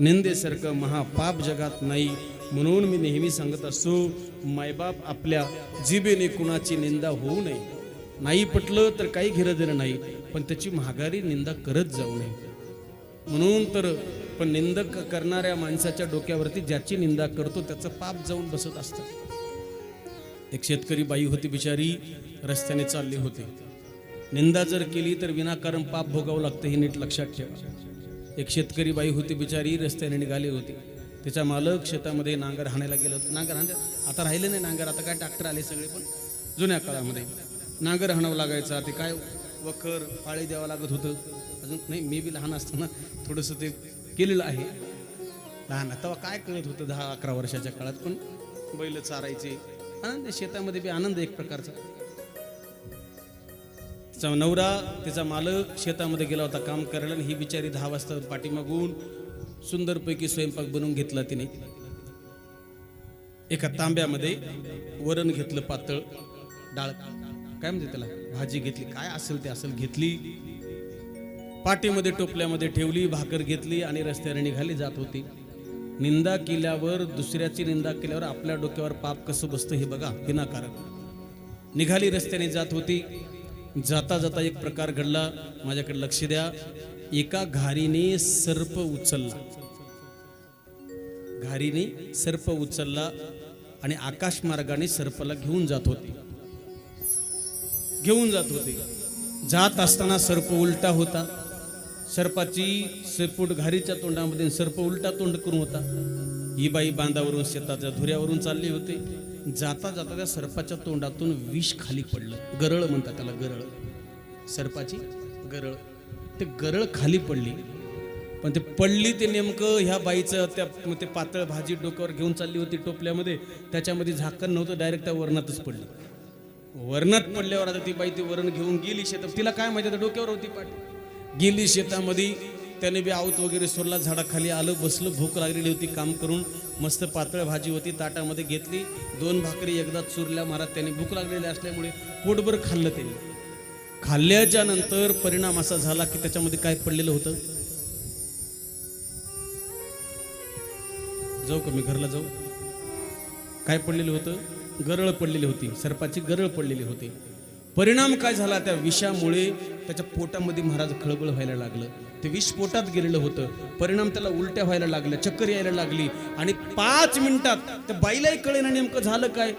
निंदेसारखं महापाप जगात नाही म्हणून मी नेहमी सांगत असतो मायबाप आपल्या जिबेने कुणाची निंदा होऊ नये. नाही पटलं तर काही घेरं नाही पण त्याची महागारी निंदा करत जाऊ नये. म्हणून तर पण निंदक करणाऱ्या माणसाच्या डोक्यावरती ज्याची निंदा करतो त्याचं पाप जाऊन बसत असतं. एक शेतकरी बाई होती बिचारी रस्त्याने चालली होती. निंदा जर केली तर विनाकारण पाप भोगावं लागतं हे नीट लक्षात ठेवा. एक शेतकरी बाई होती बिचारी रस्त्याने निघाली होती. तिचा मालक शेतामध्ये नांगर हाणायला गेलं होतं. नांगर हाण आता राहिले नाही नांगर आता काय ट्रॅक्टर आले सगळे पण? जुन्या काळामध्ये. नांगर हाणावं लागायचा ते काय वखर पाळी द्यावं लागत होतं. अजून नाही मी बी लहान असताना थोडंसं ते केलेलं आहे. लहान तेव्हा काय कळत होतं दहा अकरा वर्षाच्या काळात? पण बैल चारायचे. आनंद शेतामध्ये बी आनंद एक प्रकारचा. तिचा नवरा तिचा मालक शेतामध्ये गेला होता काम करायला आणि ही बिचारी दहा वाजता पाठीमागून सुंदरपैकी स्वयंपाक बनवून घेतला तिने. एका तांब्यामध्ये वरण घेतलं पातळ डाळ. काय म्हणते त्याला? भाजी घेतली. काय असेल ते असेल घेतली. पाठीमध्ये टोपल्यामध्ये ठेवली भाकर घेतली आणि रस्त्याने निघाली जात होती. निंदा केल्यावर दुसऱ्याची निंदा केल्यावर आपल्या डोक्यावर पाप कसं बसतं हे बघा विनाकारण. निघाली रस्त्याने जात होती. जाता जाता एक प्रकार घडला. माझ्याकडे लक्ष द्या. एका घारीने सर्प उचलला. घारीने सर्प उचलला आणि आकाश मार्गाने सर्पाला घेऊन जात होते. घेऊन जात होते. जात असताना सर्प उलटा होता. सर्पाची सरपूट घारीच्या तोंडामध्ये सर्प उलटा तोंड करून होता. ही बाई बांधावरून शेताच्या धुऱ्यावरून चालली होते. जाता जाता त्या सर्पाच्या तोंडातून विष खाली पडलं. गरळ म्हणतात त्याला गरळ. सर्पाची गरळ. ते गरळ खाली पडली. पण ते पडली ते नेमकं ह्या बाईचं त्या ते पातळ भाजी डोक्यावर घेऊन चालली होती टोपल्यामध्ये. त्याच्यामध्ये झाकण नव्हतं डायरेक्ट त्या वरणातच पडली. वरणात पडल्यावर आता ती बाई ती वरण घेऊन गेली शेतात. तिला काय माहिती डोक्यावर होती पाठ. गेली शेतामध्ये त्याने बी आऊत वगैरे सोडला झाडाखाली आलं बसलं भूक लागलेली होती काम करून मस्त पातळ भाजी होती ताटामध्ये घेतली. दोन भाकरी एकदा चुरल्या महाराज त्याने भूक लागलेली असल्यामुळे पोटभर खाल्लं त्याने. खाल्ल्याच्या नंतर परिणाम असा झाला की त्याच्यामध्ये काय पडलेलं होतं? जाऊ का मी घरला जाऊ? काय पडलेलं होतं? गरळ पडलेली होती सर्पाची गरळ पडलेली होती. परिणाम काय झाला त्या विषामुळे? त्याच्या पोटामध्ये महाराज खळबळ व्हायला लागलं. ते विष पोटात गेलेलं होतं. परिणाम त्याला उलट्या व्हायला लागल्या चक्कर यायला लागली. आणि पाच मिनिटात त्या बाईलाही कळेना नेमकं झालं काय.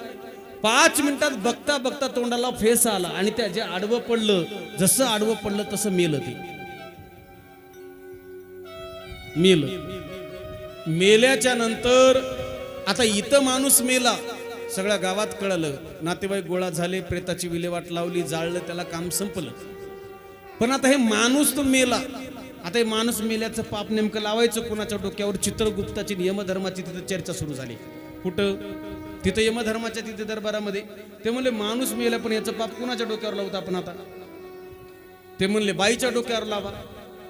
पाच मिनिटात बघता बघता तोंडाला फेस आला आणि त्या जे आडवं पडलं जसं आडवं पडलं तसं मेलं ते. मेलं. मेल्याच्या नंतर आता इथं माणूस मेला सगळ्या गावात कळलं. नातेवाईक गोळा झाले प्रेताची विल्हेवाट लावली जाळलं त्याला काम संपलं. पण आता हे माणूस तो मेला. आता हे माणूस मेल्याचं पाप नेमकं लावायचं कोणाच्या डोक्यावर? चित्रगुप्ताची यमधर्माची तिथं चर्चा सुरू झाली. कुठं? तिथं यमधर्माच्या तिथे दरबारामध्ये. ते म्हणले माणूस मेला पण याचं पाप कुणाच्या डोक्यावर लावतो आपण आता? ते म्हणले बाईच्या डोक्यावर लावा.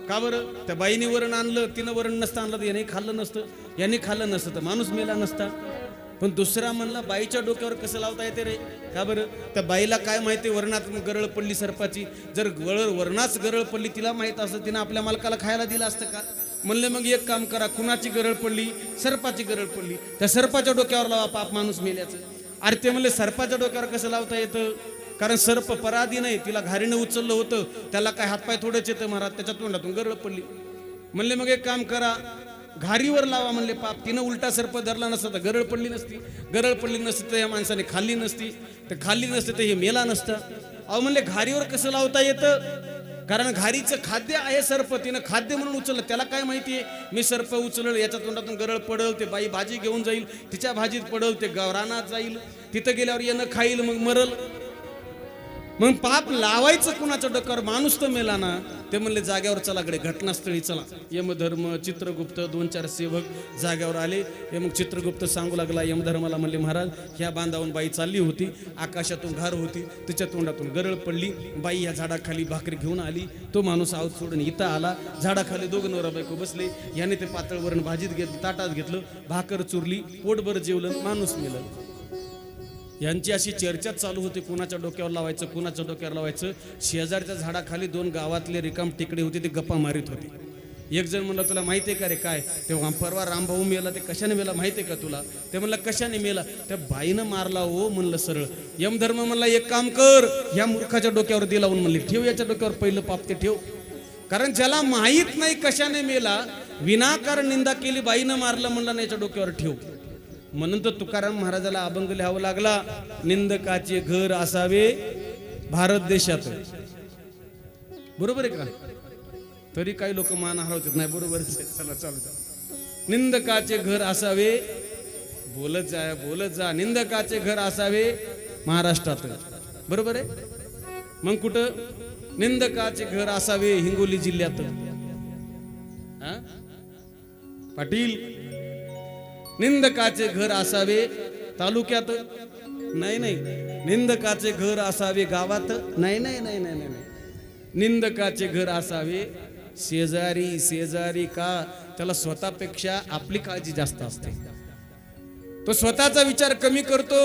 का बरं? त्या बाईने वरण आणलं तिनं वरण नसतं आणलं तर याने खाल्लं नसतं. याने खाल्लं नसतं तर माणूस मेला नसता. पण दुसरा म्हणला बाईच्या डोक्यावर कसं लावता येते रे? का बरं? त्या बाईला काय माहिती वरणात गरळ पडली सर्पाची? जर गळ वरणाच गरळ पडली तिला माहीत असतं तिनं आपल्या मालकाला खायला दिलं असतं का? म्हणले मग एक काम करा कुणाची गरळ पडली? सर्पाची गरळ पडली. त्या सर्पाच्या डोक्यावर लावा पाप माणूस मेल्याचं. अरे ते म्हणले सर्पाच्या डोक्यावर कसं लावता येतं? कारण सर्प पराधी नाही तिला घारीनं उचललं होतं. त्याला काय हातपाय थोडंच येतं महाराज? त्याच्या तोंडातून गरळ पडली. म्हणले मग एक काम करा घारीवर लावा म्हणले पाप. तिनं उलटा सर्प धरला नसता तर गरळ पडली नसती. गरळ पडली नसती तर या माणसाने खाल्ली नसती. तर खाल्ली नसते तर हे मेला नसतं. अहो म्हणले घारीवर कसं लावता येतं? कारण घारीचं खाद्य आहे सर्प. तिनं खाद्य म्हणून उचललं. त्याला काय माहिती आहे? मी सर्प उचलल याच्या तोंडातून गरळ पडल ते बाई भाजी घेऊन जाईल तिच्या भाजीत पडल ते गवरानात जाईल. तिथं गेल्यावर येणं खाईल मग मरल. मग पाप लावायचं कुणाचं डोक्यावर माणूस तर मेला ना. ते म्हणले जाग्यावर चला कडे घटनास्थळी चला. यमधर्म चित्रगुप्त दोन चार सेवक जाग्यावर आले. हे मग चित्रगुप्त सांगू लागला यमधर्माला म्हणले महाराज ह्या बांधावून बाई चालली होती. आकाशातून घार होती. तिच्या तोंडातून गरळ पडली. बाई या झाडाखाली भाकरी घेऊन आली. तो माणूस आऊत सोडून इथं आला. झाडाखाली दोघं नवरा बायको बसले. याने ते पातळ वरण भाजीत घेतलं ताटात घेतलं. भाकर चुरली. पोटभर जेवलं. माणूस मेलं. यांची अशी चर्चा चालू होती कुणाच्या डोक्यावर लावायचं कुणाच्या डोक्यावर लावायचं. शेजारच्या झाडाखाली दोन गावातले रिकाम टिकडे होते ते गप्पा मारित होते. एक जण म्हणलं तुला माहिती आहे का रे काय? तेव्हा परवा रामभाऊ मेला ते कशाने मेला माहिती आहे का तुला? ते म्हणलं कशाने मेला? त्या बाईनं मारला हो म्हणलं सरळ. यमधर्म म्हणला एक काम कर या मूर्खाच्या डोक्यावर दिला म्हणली म्हणले. ठेव याच्या डोक्यावर पहिलं पाप ते ठेव. कारण ज्याला माहीत नाही कशाने मेला विनाकारण निंदा केली बाईनं मारलं म्हणलं ना याच्या डोक्यावर ठेव. म्हणून तर तुकाराम महाराजाला अभंग लिहावा लागला. निंदकाचे घर असावे भारत देशात. बरोबर आहे का? तरी काही लोक मान हरवतात नाही बरोबर चला चालू निंदकाचे घर असावे. बोलत जा बोलत जा. निंदकाचे घर असावे महाराष्ट्रात. बरोबर आहे? मग कुठं? निंदकाचे घर असावे हिंगोली जिल्ह्यात. पाटील निंदकाचे घर असावे तालुक्यात? नाही नाही. निंदकाचे घर असावे गावात? नाही नाही नाही नाही नाही नाही. निंदकाचे घर असावे शेजारी शेजारी का? त्याला स्वतःपेक्षा आपली काळजी जास्त असते. तो स्वतःचा विचार कमी करतो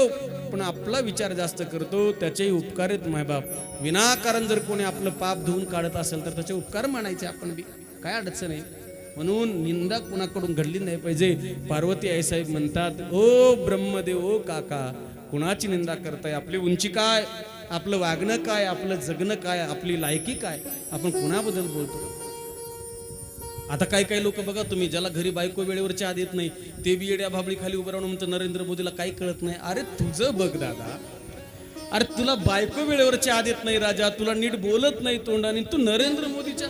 पण आपला विचार जास्त करतो त्याचेही उपकार आहेत मायबाप विनाकारण जर कोणी आपलं पाप धुवून काढत असेल तर त्याचे उपकार मानायचे आपण बी. काय अडचण आहे? म्हणून निंदा कुणाकडून घडली नाही पाहिजे. पार्वती आई साहेब म्हणतात ओ ब्रह्मदेव ओ काका कुणाची निंदा करताय? आपली उंची काय? आपलं वागणं काय? आपलं जगणं काय? आपली लायकी काय? आपण कुणाबद्दल बोलतो? आता काही काही लोक बघा तुम्ही ज्याला घरी बायको वेळेवर चहा देत नाही ते बी येड्या भाबळी खाली उभं राहून म्हणतं नरेंद्र मोदीला काही कळत नाही. अरे तुझं बघ दादा अरे तुला बायको वेळेवर चहा देत नाही राजा तुला नीट बोलत नाही तोंडाने तू नरेंद्र मोदीच्या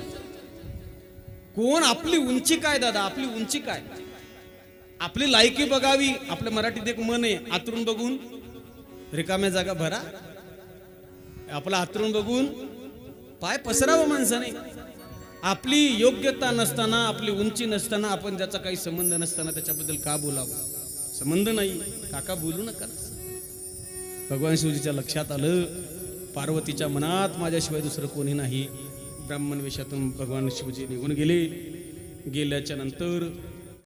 कोण आपली उंची काय दादा? आपली उंची काय? आपली लायकी बघावी आपल्या मराठीत एक मन आहे आतरून बघून रिकाम्या जागा भरा. आपला आतरून बघून पाय पसरावं माणसाने. आपली योग्यता नसताना आपली उंची नसताना आपण ज्याचा काही संबंध नसताना त्याच्याबद्दल का बोलावं? संबंध नाही. काका बोलू नका. भगवान शिवजीच्या लक्षात आलं. पार्वतीच्या मनात माझ्याशिवाय दुसरं कोणी नाही. ब्राह्मण वेशातून भगवान शिवजी निघून गेले. गेल्याच्यानंतर